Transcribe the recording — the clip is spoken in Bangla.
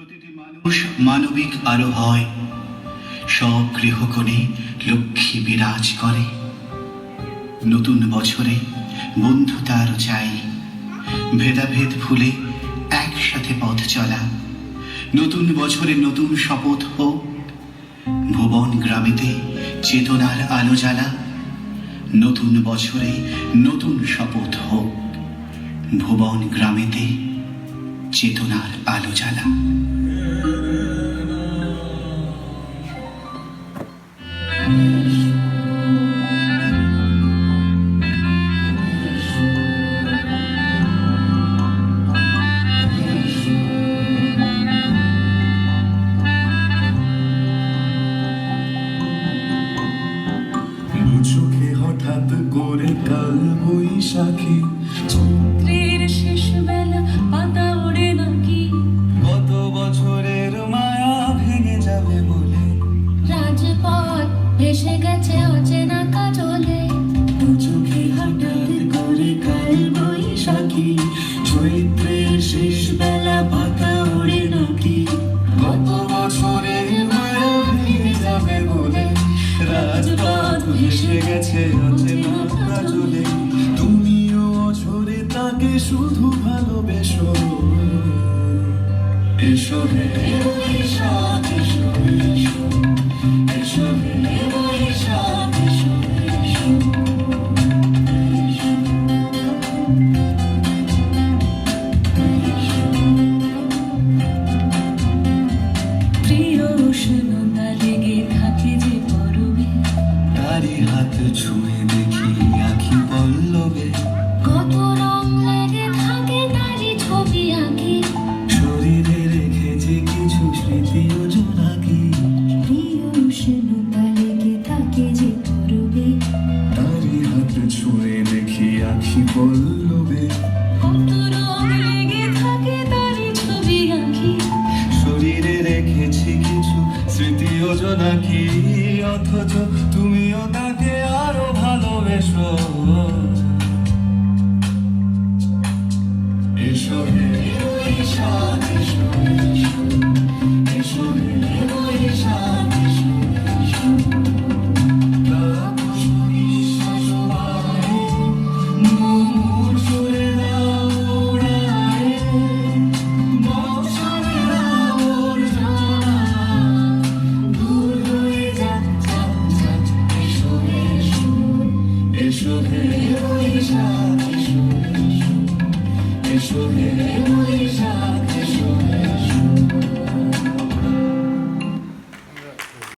প্রতিটি মানুষ মানবিক আরও হয়। সব গৃহকোণে লক্ষ্মী বিরাজ করে। নতুন বছরে বন্ধুতা আরও চাই। ভেদাভেদ ভুলে একসাথে পথ চলা। নতুন বছরে নতুন শপথ হোক। ভুবন গ্রামেতে চেতনার আলো জ্বালা। নতুন বছরে নতুন শপথ হোক। ভুবন গ্রামেতে চেতনার আলো জ্বালা। চোখে হঠাৎ করে কাল বৈশাখী চৈত্রের ভেসে গেছে অচেনা কাজলে তুমিও তাকে শুধু ভালোবেসো। এসো এসো এসো। ছুঁয়ে দেখি আখি পল্লবে। কত রং লেগে থাকে তারই ছবি আঁকি। শরীরে রেখেছি কিছু স্মৃতি ও জোনাকি প্রিয় উষ্ণতা লেগে থাকে যে পরবে তারি হাত ছুঁয়ে দেখি আখি পল্লবে। নাকি অথচ তুমিও তাকে আরও ভালোবেসো। এসো হে ওই এসো হে ওই